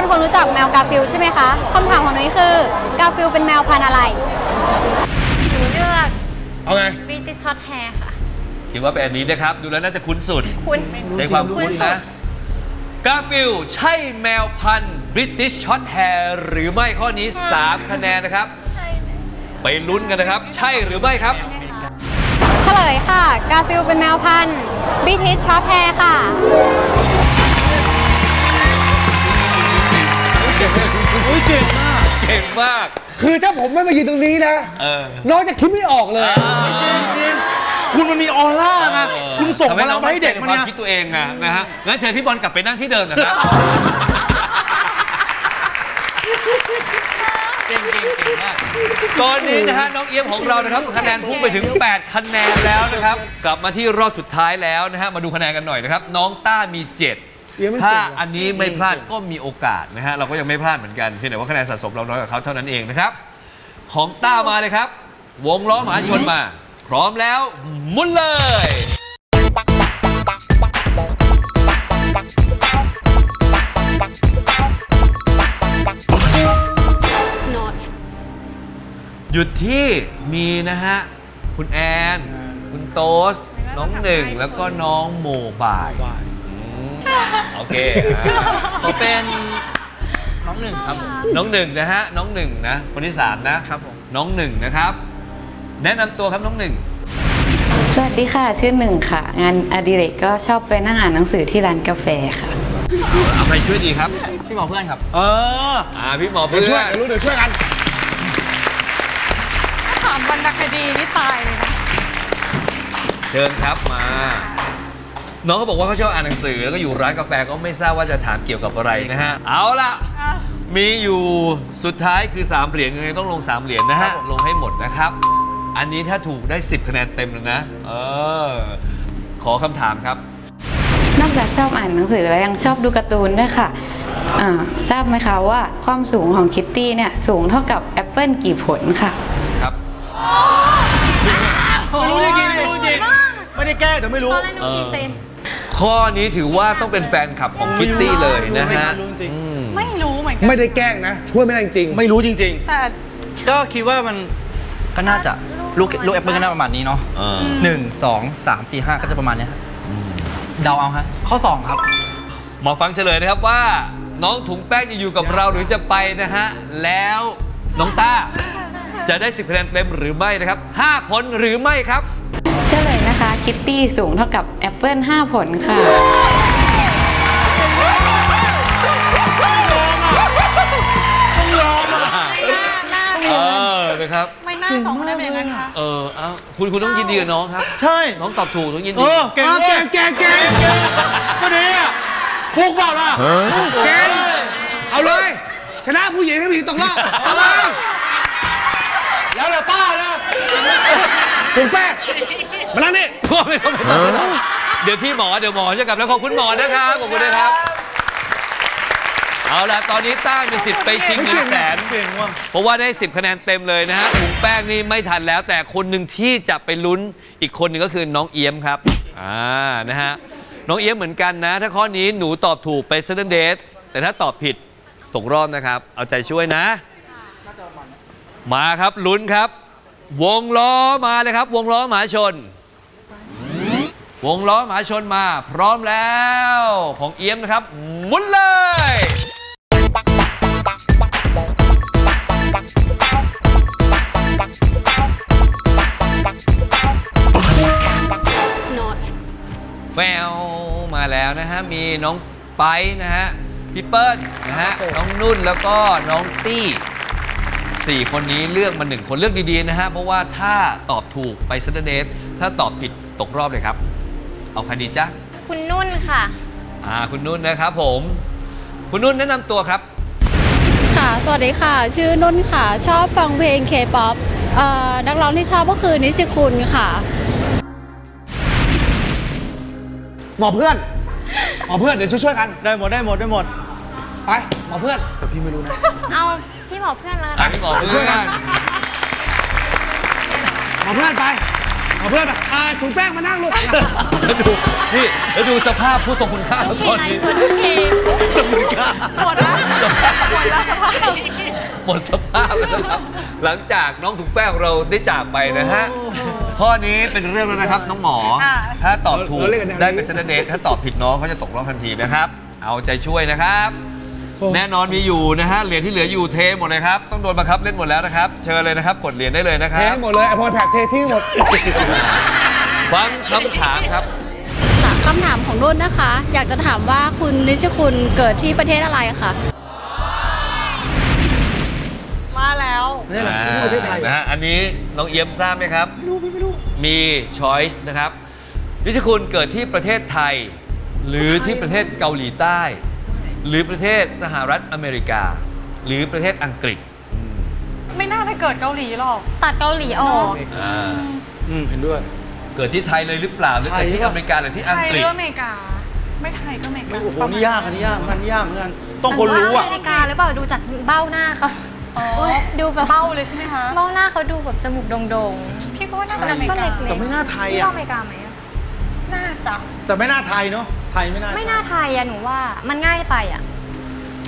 คนคงรู้จักแมวกาฟิลใช่ไหมคะคำถามของนุ้ยคือกาฟิลเป็นแมวพันธุ์อะไร หนูเลือกเอาไง บริติชช็อตแฮร์ค่ะ คิดว่าเป็นอันนี้นะครับ ดูแล้วน่าจะคุ้นสุด คุณ ใช้ความคุ้นนะ กาฟิลใช่แมวพันธุ์บริติชช็อตแฮร์หรือไม่ข้อนี้ 3 คะแนนนะครับ ใช่ไปลุ้นกันนะครับ ใช่หรือไม่ครับเฉลยค่ะ กาฟิลเป็นแมวพันธุ์บิทิชช็อปแฮร์ค่ะ อุ้ยเก่งมาก เก่งมาก คือถ้าผมไม่มายืนตรงนี้นะ เออ น้องจะคิดไม่ออกเลยคุณมันมีออร่าไงคุณส่งพลังไปให้เด็กมันทำไงความคิดตัวเองไงนะฮะ งั้นเชิญพี่บอลกลับไปนั่งที่เดิมนะครับ เก่งเก่งเก่งมากตอนนี้นะฮะน้องเอี้ยมของเรานะครับคะแนนพุ่งไปถึง 8 คะแนนแล้วนะครับ กลับมาที่รอบสุดท้ายแล้วนะฮะ มาดูคะแนนกันหน่อยนะครับ น้องต้ามีเอี้ ยมไม่7ถ้าเจ็ดเหรออันนี้ไม่พลาดก็มีโอกาสนะฮะเราก็ยังไม่พลาดเหมือนกันเพียงแต่ว่าคะแนนสะสมเราน้อยกว่าเขาเท่านั้นเองนะครับ ของต้ามาเลยครับ วงล้อมหาชนมา พร้อมแล้วหมุนเลย not หยุดที่มีนะฮะ คุณแอน คุณโต๊สน้องหนึ่งแล้วก็น้องโมบายอืม โอเคอะขอเป็นน้องหนึ่งครับผม น้องหนึ่งนะฮะ น้องหนึ่งนะ คนที่สามนะครับผม น้องหนึ่งนะครับ แนะนำตัวครับน้องหนึ่งสวัสดีค่ะ ชื่อหนึ่งค่ะ งานอดิเรกก็ชอบไปนั่งอ่านหนังสือที่ร้านกาแฟค่ะ เอาใครช่วยดีครับ พี่หมอเพื่อนครับ เอออ่าพี่หมอเดี๋เพื่ยวอช่วยเดี๋ยวรู้เดี๋ยวช่วยกัน ถามวรรณคดีนี่ตายเลยนะ เชิญครับมา น้องเขาบอกว่าเขาชอบอ่านหนังสือ แล้วก็อยู่ร้านกาแฟก็ไม่ทราบว่าจะถามเกี่ยวกับอะไรนะฮะ เอาล่ะ มีอยู่สุดท้ายคือ 3 เหรียญยังไงต้องลง 3 เหรียญนะฮะ ลงให้หมดนะครับ อันนี้ถ้าถูกได้ 10 คะแนนเต็มเลยนะ เออ ขอคำถามครับ นอกจากชอบอ่านหนังสือแล้วยังชอบดูการ์ตูนด้วยค่ะอ่าทราบไหมคะว่าความสูงของคิตตี้เนี่ยสูงเท่ากับแอปเปิลกี่ผลค่ะ ครับไม่รู้จริงๆไม่รู้จริงไม่ได้แก้แต่ไม่รู้ตอนแรกหนูกี่เซน ข้อนี้ถือว่าต้องเป็นแฟนคลับของคิตตี้เลยนะฮะไม่รู้จริง อืม ไม่รู้เหมือนกันไม่ได้แกล้งนะ ช่วยไม่ได้จริง ไม่รู้จริง แต่ ๆ ก็คิดว่ามันก็น่าจะลูกลูกแอปเปิลก็น่าประมาณนี้เนาะเออหนึ่งสองสามสี่ห้าก็จะประมาณเนี้ยครับเดาเอาฮะๆข้อ2ครับ มาฟังเฉลยนะครับว่า น้องถุงแป้งจะอยู่กับเราหรือจะไปนะฮะ แล้วน้องต้า จะได้ 10คะแนนเต็มหรือไม่นะครับ5ผลหรือไม่ครับ เฉลยนะคะ คิตตี้สูงเท่ากับแอปเปิล5ผลค่ะ เออนะครับ ไม่น่าสองได้เป็นอย่างนั้นคะเออเอาคุณคุณต้องยินดีกับน้องครับ ใช่น้องตอบถูกต้องยินเอดีอเก่งเออเว้ยเก่งเก่งเก่งก็ดีอะฟุกเปล่าล่ะเก่งเอาเลย ชนะผู้หญิงให้ผู้หญิงตกรอบเอาเลยแล้วเดี๋ยวต้านะ ถุงแป้งมานั่งนี่พวกไม่ต้องไปทำไม่ต้องเดี๋ยวพี่หมอเดี๋ยวหมอจะกลับแล้วขอบคุณหมอนะครับขอบคุณนะครับ เอาล่ะตอนนี้ต้ามีสิทธิ์ไปชิงเงินแสน เก่งว่ะเพราะว่าได้ 10 คะแนนเต็มเลยนะฮะถุงแป้งนี่ไม่ทันแล้ว แต่คนหนึ่งที่จะไปลุ้นอีกคนหนึ่งก็คือน้องเอี้ยมครับ อ่า นะฮะ น้องเอี้ยมเหมือนกันนะ ถ้าข้อนี้หนูตอบถูกไปเซนเดทแต่ถ้าตอบผิดตกรอบนะครับ เอาใจช่วยนะ มาครับลุ้นครับ วงล้อมาเลยครับ วงล้อหมาชน วงล้อหมาชนมา พร้อมแล้ว ของเอี้ยมนะครับหมุนเลย not แววมาแล้วนะฮะ มีน้องไปนะฮะพี่เปิ้ลนะฮะ น้องนุ่นแล้วก็น้องตี้ สี่คนนี้เลือกมาหนึ่งคนเลือกดีๆนะฮะ เพราะว่าถ้าตอบถูกไปซัตเดทถ้าตอบผิดตกรอบเลยครับ เอาใครดีจ๊ะ คุณนุ่นค่ะ อ่า คุณนุ่นนะครับผม คุณนุ่นแนะนำตัวครับ ค่ะ สวัสดีค่ะ ชื่อนุ่นค่ะ ชอบฟังเพลง K-POP เอ่อนักร้องที่ชอบก็คือนิชิคุณค่ะ หมอเพื่อน หมอเพื่อนเดี๋ยวช่วยๆกัน ได้หมดได้หมดได้หมด ไป หมอเพื่อนเอา พี่หมอเพื่อนแล้วอะกันพี่หมอเพื่ช่วยอกันนหมอเพื่อนไปเอาเพื่อนมาอ่าถุงแป้งมานั่งลูกแล้วดูนี่แล้วดูสภาพผู้ทรงคุณค่าของตอนนี้สมุนค่าหมดแล้วหมดแล้วสภาพหมดสภาพแล้วนะครับ หลังจากน้องถุงแป้งของเราได้จากไปนะฮะข้อนี้เป็นเรื่องแล้วนะครับ น้องหมอ ถ้าตอบถูกเราเล่นกันแนวนี้ได้เป็นเซนเดตถ้าตอบผิดน้องเขาจะตกรอบทันทีนะครับ เอาใจช่วยนะครับ แน่นอนมีอยู่นะฮะเหรียญที่เหลืออยู่เทหมดเลยครับ ต้องโดนบังคับเล่นหมดแล้วนะครับ เชิญเลยนะครับ กดเหรียญได้เลยนะคเทรับให้หมดเลยไอพอยแพ็กเททิ้งหมด ฟังคำถามครับ ค่ะคำถามของนุ่นนะคะ อยากจะถามว่าคุณนิชคุณเกิดที่ประเทศอะไรคะ มาแล้วนี่แหละนี่ประเทศไทยนะฮะอันนี้น้องเอี้ยมทราบไหมครับ ไม่รู้ไม่รู้ มีช้อยส์นะครับนิชคุณเกิดที่ประเทศไทย หรือที่ประเทศเกาหลีใต้ หรือประเทศสหรัฐอเมริกา หรือประเทศอังกฤษไม่น่าไปเกิดเกาหลีหรอก ตัดเกาหลีออกอ่าอืมเห็นด้วย เกิดที่ไทยเลยหรือเปล่าหรือเกิดที่อเมริกาหรือที่อังไทยกหฤรืษออเมริกา ไม่ไทยก็อเมริกาไม่โอ้โหนี่ยากอันนี้ยากอันนี้ยากเหมือนกันต้องคนรู้อะ อเมริกาหรือเปล่าดูจากเบ้าหน้าเขาอ๋อดูแบบเบ้าเลยใช่ไหมคะ เบ้าหน้าเขาดูแบบจมูกโด่งพี่ก็ว่าน่าๆจะอเมริก็กา เล็กๆแต่ไม่น่าไทยพี่อะว่าอเมริกาไหมอะ น่าจะแต่ไม่น่าไทยเนาะไทยไม่น่าไม่น่าไทยอะหนูว่ามันง่ายไปอะ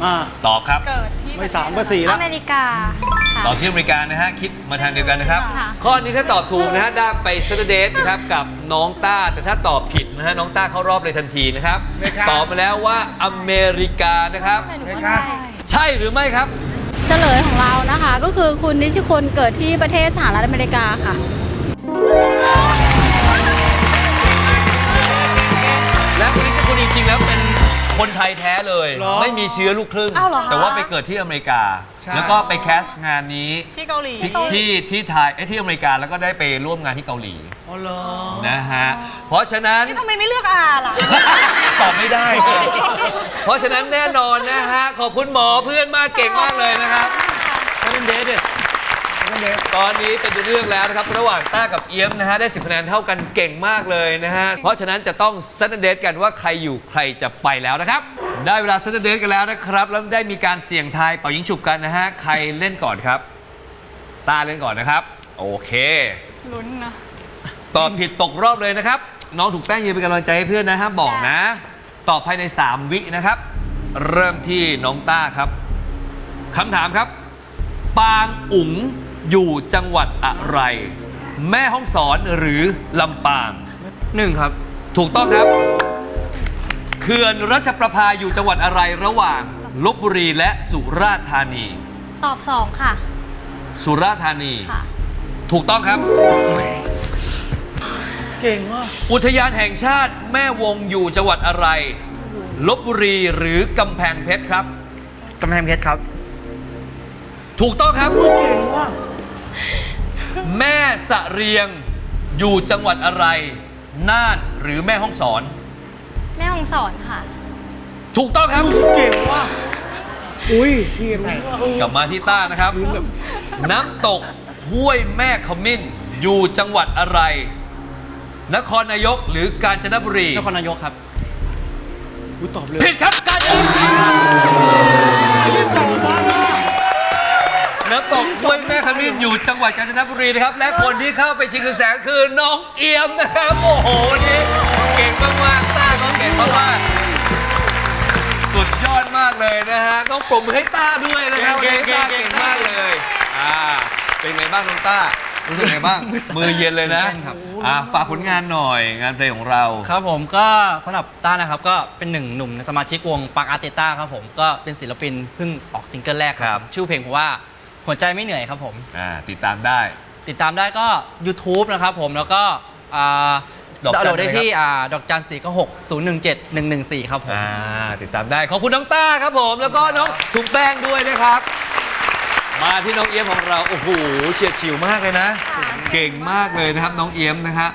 อ่าตอบครับ เกิดที่ไม่สามก็สี่อแล้วเมริกาค่ะ ตอบที่อเมริกานะฮะ คิดมาทางเดียวกันนะครับ ค่ะ ข้อนี้ถ้าตอบถูกนะฮะได้ไปเซนเดตนะครับกับน้องต้า แต่ถ้าตอบผิดนะฮะน้องต้าเข้ารอบเลยทันทีนะครับอเมริกาตอบมาแล้วว่าอเมริกานะครับ แต่หนูอเมริว่ากาใช่ใช่หรือไม่ครับ เฉลยของเรานะคะ ก็คือคุณนิชคุณเกิดที่ประเทศสหรัฐอเมริกาค่ะและ จริงๆแล้วเป็นคนไทยแท้เลยเหรอไม่มีเชื้อลูกครึ่ง อ้าวเหรอคะ แต่ว่าไปเกิดที่อเมริกา ใช่ แล้วก็ไปแคสต์งานนี้ที่เกาหลีที่ที่ที่ไทยเอ้ยที่อเมริกาแล้วก็ได้ไปร่วมงานที่เกาหลีอ๋อเหรอนะฮะเพราะฉะนั้น นี่ทำไมไม่เลือกอาล่ะ ตอบไม่ได้ เพราะฉะนั้นแน่นอนนะฮะ ขอบคุณหมอเพื่อนมากเก่งมากเลยนะครับเป็นเด ทเนี่ยตอนนี้เป็นเรื่องแล้วนะครับ ระหว่างต้ากับเอี้ยมนะฮะได้ 10คะแนนเท่ากันเก่งมากเลยนะฮะ เพราะฉะนั้นจะต้องซัดเดทกันว่าใครอยู่ใครจะไปแล้วนะครับ ได้เวลาซัดเดทกันแล้วนะครับ แล้วได้มีการเสี่ยงทายเป่ายิงฉุบกันนะฮะ ใครเล่นก่อนครับ ต้าเล่นก่อนนะครับ โอเค ลุ้นนะ ตอบผิดตกรอบเลยนะครับ น้องถูกแป้งยืนเป็นกำลังใจให้เพื่อนนะฮะบอกนะ ตอบภายใน 3 วินะครับ เริ่มที่น้องต้าครับคำถามครับ ปางอุ๋ง อยู่จังหวัดอะไร แม่ห้องสอนหรือลำปางหนึ่งครับ ถูกต้องครับ เขื่อนรัชประภาอยู่จังหวัดอะไรระหว่างลบบุรีและสุราษฎร์ธานี ตอบสองค่ะ สุราษฎร์ธานี ค่ะ ถูกต้องครับ เก่งว่ะอุทยานแห่งชาติแม่วงอยู่จังหวัดอะไรลบบุรีหรือกำแพงเพชรครับ กำแพงเพชรครับ ถูกต้องครับ เก่งว่ะ แม่สะเรียงอยู่จังหวัดอะไร น่านหรือแม่ห้องสอน แม่ของสอนค่ะ ถูกต้องครับ เก่งว่ะอุ้ยเก่งว่ะกลับมาที่ต้านะครับ น้ำตกห้วยแม่ขมิ้น อยู่จังหวัดอะไร นครนายกหรือกาญจนบุรี นครนายกครับอุ้ยตอบเลยผิดครับกาญจนบุรี น้ำตกห้วยแม่ขมิ้นอยู่จังหวัดกาญจนบุรีนะครับ และคนที่เข้าไปชิงเงินแสนคือน้องเอียมนะครับ โอ้โหวันนี้เก่งมากๆต้าก็เก่งมากๆสุดยอดมากเลยนะฮะต้องปรบมือให้ต้าด้วยนะครับวันนี้ต้าเก่งมากเลยอ่าเป็นไงบ้างน้องต้ารู้สึกไงบ้าง มือเย็นเลยนะเย็นครับอ่าฝากผลงานหน่อยงานเพลงของเรา ครับผมก็สำหรับต้านะครับก็เป็นหนึ่งหนุ่มในสมาชิกวงปักอาร์เตต้าครับผมก็เป็นศิลปินเพิ่งออกซิงเกิลแรกครับ ชื่อเพลงผมว่า หัวใจไม่เหนื่อยครับผม อ่าติดตามได้ ติดตามได้ก็ YouTube นะครับผมแล้วก็อ่าดอกจันดาวน์โหลดได้อะไรครับที่อ่าดอกจันสี่ก็หกศูนย์หนึ่งเจ็ดหนึ่งหนึ่งสี่ครับผม อ่าติดตามได้ขอบคุณน้องต้าครับผม แล้วก็น้องถุงแป้งด้วยนะครับ มาที่น้องเอี้ยมของเราโอ้โหเฉียดฉิวมากเลยนะ เก่งมากเลยนะครับ น้องเอี้ยมนะฮะ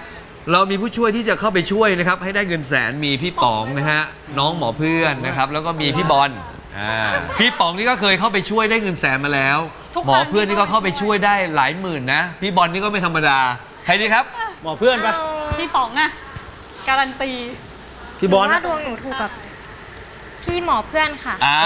เรามีผู้ช่วยที่จะเข้าไปช่วยนะครับ ให้ได้เงินแสนมีพี่ป๋องนะฮะน้องหมอเพื่อนนะครับ แล้วก็มีพี่บอลอ่าพี่ป๋องนี่ก็เคยเข้าไปช่วยได้เงินแสนมาแล้ว ทุกหมอครั้งเพื่อนนี่ก็เข้าไปช่วยได้หลายหมื่นนะ พี่บอลนี่ก็ไม่ธรรมดา ใครดีครับ หมอเพื่อนปะพี่ป๋องอะการันตี พี่บอลหนูนะว่าดวงหนูถูกกับพี่หมอเพื่อนค่ะ อ่า